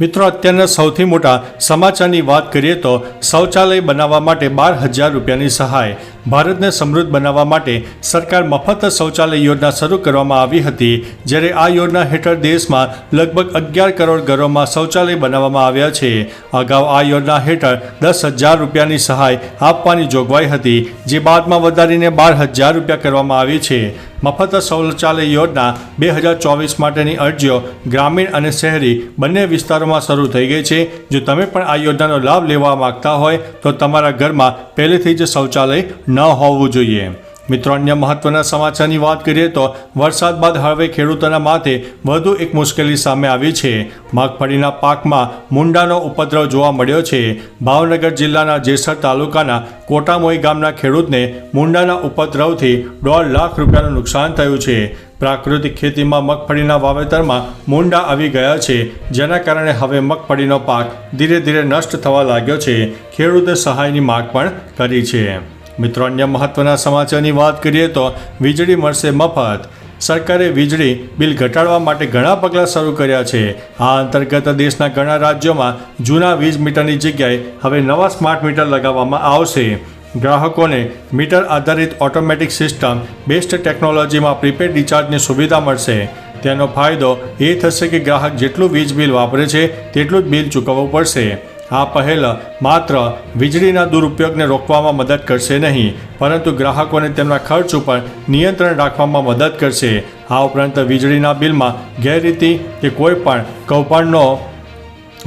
મિત્રો, અત્યારના સૌથી મોટા સમાચારની વાત કરીએ તો શૌચાલય બનાવવા માટે બાર હજાર રૂપિયાની સહાય. ભારતને સમૃદ્ધ બનાવવા માટે સરકાર મફત શૌચાલય યોજના શરૂ કરવામાં આવી હતી, જ્યારે આ યોજના હેઠળ દેશમાં લગભગ અગિયાર કરોડ ઘરોમાં શૌચાલય બનાવવામાં આવ્યા છે. અગાઉ આ યોજના હેઠળ દસ હજાર રૂપિયાની સહાય આપવાની જોગવાઈ હતી, જે બાદમાં વધારીને બાર હજાર રૂપિયા કરવામાં આવી છે. મફત શૌચાલય યોજના બે હજાર ચોવીસ માટેની અરજીઓ ગ્રામીણ અને શહેરી બંને વિસ્તારોમાં શરૂ થઈ ગઈ છે. જો તમે પણ આ યોજનાનો લાભ લેવા માંગતા હોય તો તમારા ઘરમાં પહેલેથી જ શૌચાલય ન હોવું જોઈએ. મિત્રો, અન્ય મહત્વના સમાચારની વાત કરીએ તો વરસાદ બાદ હવે ખેડૂતોના માથે વધુ એક મુશ્કેલી સામે આવી છે. મગફળીના પાકમાં મુંડાનો ઉપદ્રવ જોવા મળ્યો છે. ભાવનગર જિલ્લાના જેસર તાલુકાના કોટામોઈ ગામના ખેડૂતને મુંડાના ઉપદ્રવથી દોઢ લાખ રૂપિયાનું નુકસાન થયું છે. પ્રાકૃતિક ખેતીમાં મગફળીના વાવેતરમાં મુંડા આવી ગયા છે, જેના કારણે હવે મગફળીનો પાક ધીરે ધીરે નષ્ટ થવા લાગ્યો છે. ખેડૂતે સહાયની માગ પણ કરી છે. મિત્રો, અન્ય મહત્વના સમાચારની વાત કરીએ તો વીજળી મળશે મફત. સરકારે વીજળી બિલ ઘટાડવા માટે ઘણા પગલાં શરૂ કર્યા છે. આ અંતર્ગત દેશના ઘણા રાજ્યોમાં જૂના વીજ મીટરની જગ્યાએ હવે નવા સ્માર્ટ મીટર લગાવવામાં આવશે. ગ્રાહકોને મીટર આધારિત ઓટોમેટિક સિસ્ટમ, બેસ્ટ ટેકનોલોજીમાં પ્રીપેડ રિચાર્જની સુવિધા મળશે. તેનો ફાયદો એ થશે કે ગ્રાહક જેટલું વીજ બિલ વાપરે છે, તેટલું જ બિલ ચૂકવવું પડશે. આ પહેલ માત્ર વીજળીના દુરુપયોગને રોકવામાં મદદ કરશે નહીં, પરંતુ ગ્રાહકોને તેમના ખર્ચ ઉપર નિયંત્રણ રાખવામાં મદદ કરશે. આ ઉપરાંત વીજળીના બિલમાં ગેરરીતિ કે કોઈપણ કૌભાંડનો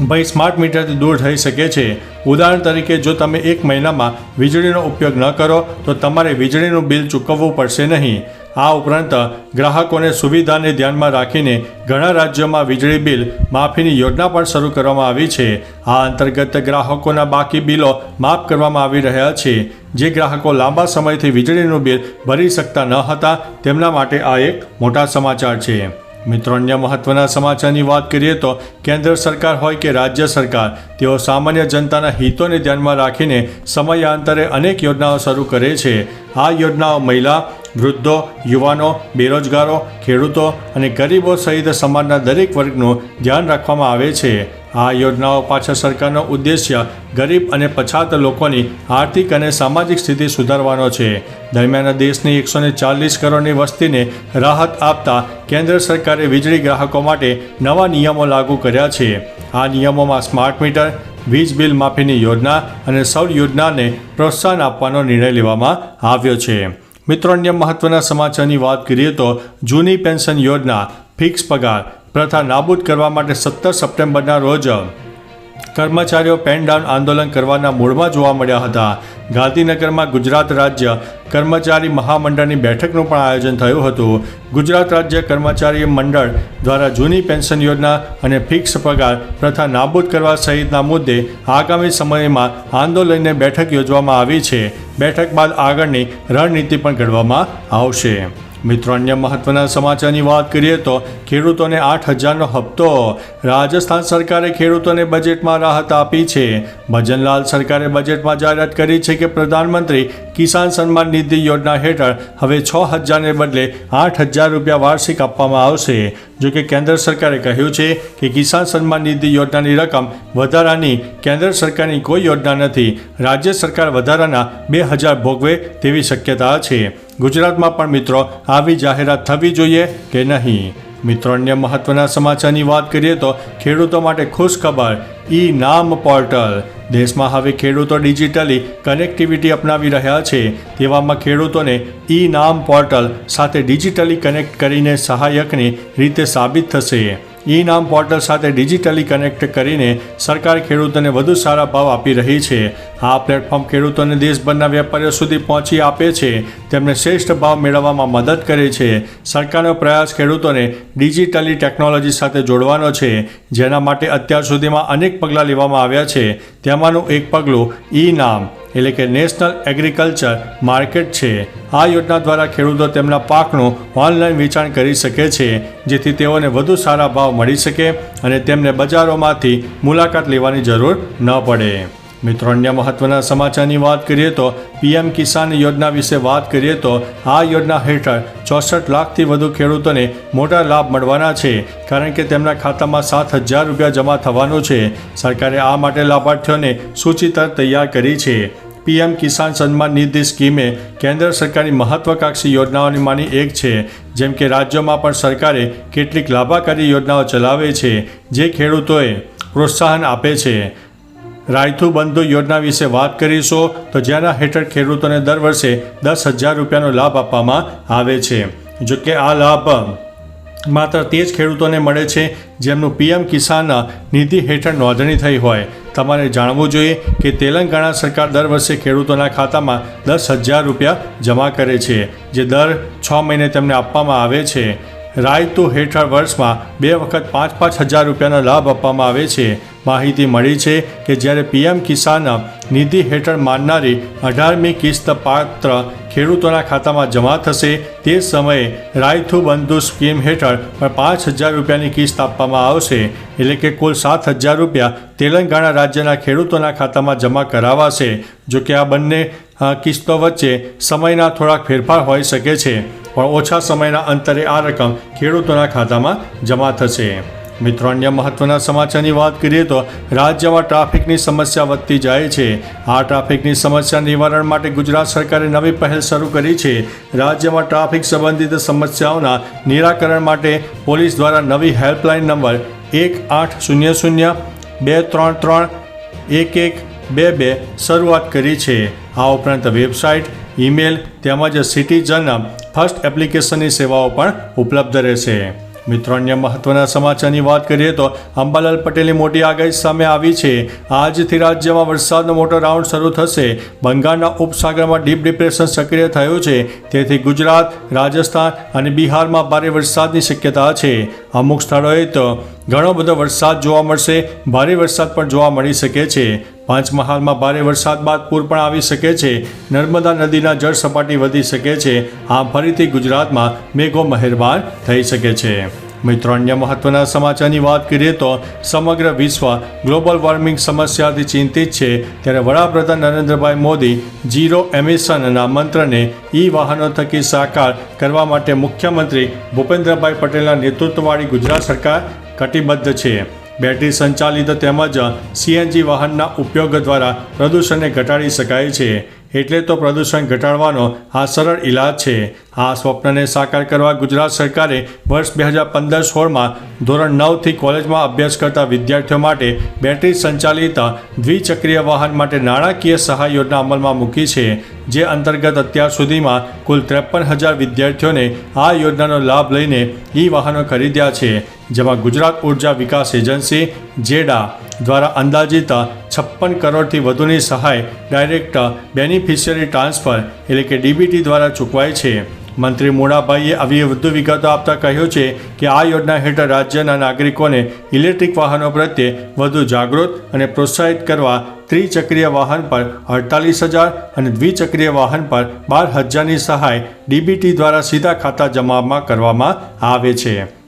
ભય સ્માર્ટ મીટરથી દૂર થઈ શકે છે. ઉદાહરણ તરીકે, જો તમે એક મહિનામાં વીજળીનો ઉપયોગ ન કરો, તો તમારે વીજળીનું બિલ ચૂકવવું પડશે નહીં. આ ઉપરાંત ગ્રાહકોને સુવિધાને ધ્યાનમાં રાખીને ઘણા રાજ્યોમાં વીજળી બિલ માફીની યોજના પણ શરૂ કરવામાં આવી છે. આ અંતર્ગત ગ્રાહકોના બાકી બિલો માફ કરવામાં આવી રહ્યા છે. જે ગ્રાહકો લાંબા સમયથી વીજળીનું બિલ ભરી શકતા ન હતા, તેમના માટે આ એક મોટા સમાચાર છે. મિત્રો, અન્ય મહત્વના સમાચારની વાત કરીએ તો કેન્દ્ર સરકાર હોય કે રાજ્ય સરકાર, તેઓ સામાન્ય જનતાના હિતોને ધ્યાનમાં રાખીને સમયાંતરે અનેક યોજનાઓ શરૂ કરે છે. આ યોજનાઓ મહિલા વૃદ્ધો, યુવાનો, બેરોજગારો, ખેડૂતો અને ગરીબો સહિત સમાજના દરેક વર્ગનું ધ્યાન રાખવામાં આવે છે. આ યોજનાઓ પાછળ સરકારનો ઉદ્દેશ્ય ગરીબ અને પછાત લોકોની આર્થિક અને સામાજિક સ્થિતિ સુધારવાનો છે. દરમિયાન દેશની એકસો ને ચાલીસ કરોડની વસ્તીને રાહત આપતા કેન્દ્ર સરકારે વીજળી ગ્રાહકો માટે નવા નિયમો લાગુ કર્યા છે. આ નિયમોમાં સ્માર્ટ મીટર, વીજ બિલ માફીની યોજના અને સૌર યોજનાને પ્રોત્સાહન આપવાનો નિર્ણય લેવામાં આવ્યો છે. મિત્રો, અન્ય મહત્વના સમાચારની વાત કરીએ તો જૂની પેન્શન યોજના ફિક્સ પગાર પ્રથા નાબૂદ કરવા માટે સત્તર સપ્ટેમ્બરના રોજ કર્મચારીઓ પેન ડાઉન આંદોલન કરવાના મૂળમાં જોવા મળ્યા હતા. ગાંધીનગરમાં ગુજરાત રાજ્ય કર્મચારી મહામંડળની બેઠકનું પણ આયોજન થયું હતું. ગુજરાત રાજ્ય કર્મચારી મંડળ દ્વારા જૂની પેન્શન યોજના અને ફિક્સ પગાર પ્રથા નાબૂદ કરવા સહિતના મુદ્દે આગામી સમયમાં આંદોલનને બેઠક યોજવામાં આવી છે. બેઠક બાદ આગળની રણનીતિ પણ ઘડવામાં આવશે. મિત્રો, અન્ય મહત્વના સમાચારની વાત કરીએ તો ખેડૂતોને આઠ હજારનો હપ્તો રાજસ્થાન સરકારે ખેડૂતોને બજેટમાં રાહત આપી છે. ભજનલાલ સરકારે બજેટમાં જાહેરાત કરી છે કે પ્રધાનમંત્રી કિસાન સન્માન નિધિ યોજના હેઠળ હવે છ હજારને બદલે આઠ હજાર રૂપિયા વાર્ષિક આપવામાં આવશે. જો કે કેન્દ્ર સરકારે કહ્યું છે કે કિસાન સન્માન નિધિ યોજનાની રકમ વધારાની કેન્દ્ર સરકારની કોઈ યોજના નથી. રાજ્ય સરકાર વધારાના બે હજાર ભોગવે તેવી શક્યતા છે. ગુજરાતમાં પણ મિત્રો આવી જાહેરાત થવી જોઈએ કે નહીં? મિત્રો, અન્ય મહત્વના સમાચારની વાત કરીએ તો ખેડૂતો માટે ખુશ ખબર ઈ નામ પોર્ટલ. દેશમાં હવે ખેડૂતો ડિજિટલી કનેક્ટિવિટી અપનાવી રહ્યા છે. તેવામાં ખેડૂતોને ઈ નામ પોર્ટલ સાથે ડિજિટલી કનેક્ટ કરીને સહાયકની રીતે સાબિત થશે. ઈ નામ પોર્ટલ સાથે ડિજિટલી કનેક્ટ કરીને સરકાર ખેડૂતોને વધુ સારા ભાવ આપી રહી છે. આ પ્લેટફોર્મ ખેડૂતોને દેશભરના વેપારીઓ સુધી પહોંચી આપે છે. તેમને શ્રેષ્ઠ ભાવ મેળવવામાં મદદ કરે છે. સરકારનો પ્રયાસ ખેડૂતોને ડિજિટલી ટેકનોલોજી સાથે જોડવાનો છે, જેના માટે અત્યાર સુધીમાં અનેક પગલાં લેવામાં આવ્યા છે. તેમાંનું એક પગલું ઈ નામ. એટલે કે નેશનલ એગ્રીકલ્ચર માર્કેટ છે. આ યોજના દ્વારા ખેડૂતો તેમના પાકનું ઓનલાઈન વેચાણ કરી શકે છે, જેથી તેઓને વધુ સારા ભાવ મળી શકે અને તેમને બજારોમાંથી મુલાકાત લેવાની જરૂર ન પડે. મિત્રો, અન્ય મહત્વના સમાચારની વાત કરીએ તો પીએમ કિસાન યોજના વિશે વાત કરીએ તો આ યોજના હેઠળ ચોસઠ લાખથી વધુ ખેડૂતોને મોટા લાભ મળવાના છે, કારણ કે તેમના ખાતામાં સાત હજાર રૂપિયા જમા થવાનું છે. સરકારે આ માટે લાભાર્થીઓને સૂચિતર તૈયાર કરી છે. પીએમ કિસાન સન્માન નિધિ સ્કીમે કેન્દ્ર સરકારની મહત્વાકાંક્ષી માની એક છે. જેમ કે રાજ્યોમાં પણ સરકારે કેટલીક લાભાકારી યોજનાઓ ચલાવે છે, જે ખેડૂતોએ પ્રોત્સાહન આપે છે. રાયથુ બંધુ યોજના વિશે વાત કરીશું તો જેના હેઠળ ખેડૂતોને દર વર્ષે દસ હજાર રૂપિયાનો લાભ આપવામાં આવે છે. જો કે આ લાભ માત્ર તે જ ખેડૂતોને મળે છે, જેમનું પીએમ કિસાન નિધિ હેઠળ નોંધણી થઈ હોય. તમારે જાણવું જોઈએ કે તેલંગાણા સરકાર દર વર્ષે ખેડૂતોના ખાતામાં દસ હજાર રૂપિયા જમા કરે છે, જે દર છ મહિને તેમને આપવામાં આવે છે. રાયતુ હેઠળ વર્ષમાં બે વખત પાંચ પાંચ હજાર રૂપિયાનો લાભ આપવામાં આવે છે. માહિતી મળી છે કે જ્યારે પીએમ કિસાન નિધિ હેઠળ માનનારી અઢારમી કિસ્ત પાત્ર ખેડૂતોના ખાતામાં જમા થશે, તે સમયે રાયથુ બંધુ સ્કીમ હેઠળ પણ પાંચ હજાર રૂપિયાની કિસ્ત આપવામાં આવશે. એટલે કે કુલ સાત હજાર રૂપિયા તેલંગાણા રાજ્યના ખેડૂતોના ખાતામાં જમા કરાવાશે. જો કે આ બંને કિસ્તો વચ્ચે સમયના થોડાક ફેરફાર હોઈ શકે છે, પણ ઓછા સમયના અંતરે આ રકમ ખેડૂતોના ખાતામાં જમા થશે. મિત્રો, અન્ય મહત્વના સમાચારની વાત કરીએ તો રાજ્યમાં ટ્રાફિકની સમસ્યા વધતી જાય છે. આ ટ્રાફિકની સમસ્યા નિવારણ માટે ગુજરાત સરકારે નવી પહેલ શરૂ કરી છે. રાજ્યમાં ટ્રાફિક સંબંધિત સમસ્યાઓના નિરાકરણ માટે પોલીસ દ્વારા નવી હેલ્પલાઇન નંબર એક આઠ શૂન્ય શૂન્ય બે ત્રણ ત્રણ એક એક બે બે શરૂઆત કરી છે. આ ઉપરાંત વેબસાઇટ, ઈમેલ તેમજ સિટીઝન ફર્સ્ટ એપ્લિકેશનની સેવાઓ પણ ઉપલબ્ધ રહેશે. મિત્રો, અન્ય મહત્વના સમાચારની વાત કરીએ તો અંબાલાલ પટેલની મોટી આગાહી સામે આવી છે. આજથી રાજ્યમાં વરસાદનો મોટો રાઉન્ડ શરૂ થશે. બંગાળના ઉપસાગરમાં ડીપ ડિપ્રેશન સક્રિય થયું છે. તેથી ગુજરાત, રાજસ્થાન અને બિહારમાં ભારે વરસાદની શક્યતા છે. અમુક સ્થળોએ તો ઘણો બધો વરસાદ જોવા મળશે. ભારે વરસાદ પણ જોવા મળી શકે છે. પંચમહાલમાં ભારે વરસાદ બાદ પૂર પણ આવી શકે છે. નર્મદા નદીના જળ સપાટી વધી શકે છે. આમ ફરીથી ગુજરાતમાં મેઘો મહેરબાન થઈ શકે છે. મિત્રો, અન્ય મહત્વના સમાચારની વાત કરીએ તો સમગ્ર વિશ્વ ગ્લોબલ વોર્મિંગ સમસ્યાથી ચિંતિત છે. ત્યારે વડાપ્રધાન નરેન્દ્રભાઈ મોદી ઝીરો એમિશનના મંત્રને ઈ વાહનો થકી સાકાર કરવા માટે મુખ્યમંત્રી ભૂપેન્દ્રભાઈ પટેલના નેતૃત્વવાળી ગુજરાત સરકાર કટિબદ્ધ છે. બેટરી સંચાલિત તેમજ સીએનજી વાહનના ઉપયોગ દ્વારા પ્રદૂષણને ઘટાડી શકાય છે. એટલે તો પ્રદૂષણ ઘટાડવાનો આ સરળ ઇલાજ છે. આ સ્વપ્નને સાકાર કરવા ગુજરાત સરકારે વર્ષ બે હજાર પંદર સોળમાં ધોરણ નવથી કોલેજમાં અભ્યાસ કરતા વિદ્યાર્થીઓ માટે બેટરી સંચાલિત દ્વિચક્રીય વાહન માટે નાણાકીય સહાય યોજના અમલમાં મૂકી છે, જે અંતર્ગત અત્યાર સુધીમાં કુલ ત્રેપન હજાર વિદ્યાર્થીઓને આ યોજનાનો લાભ લઈને ઈ વાહનો ખરીદ્યા છે. જેમાં ગુજરાત ઊર્જા વિકાસ એજન્સી, જેડા દ્વારા અંદાજિત છપ્પન કરોડથી વધુની સહાય ડાયરેક્ટ બેનિફિશિયરી ટ્રાન્સફર, એટલે કે ડીબીટી દ્વારા ચૂકવાય છે. મંત્રી મોડાભાઈએ આવી વધુ વિગતો આપતા કહ્યું છે કે આ યોજના હેઠળ રાજ્યના નાગરિકોને ઇલેક્ટ્રિક વાહનો પ્રત્યે વધુ જાગૃત અને પ્રોત્સાહિત કરવા ત્રિચક્રીય વાહન પર અડતાલીસ હજાર અને દ્વિચક્રીય વાહન પર બાર હજારની સહાય ડીબીટી દ્વારા સીધા ખાતા જમામાં કરવામાં આવે છે.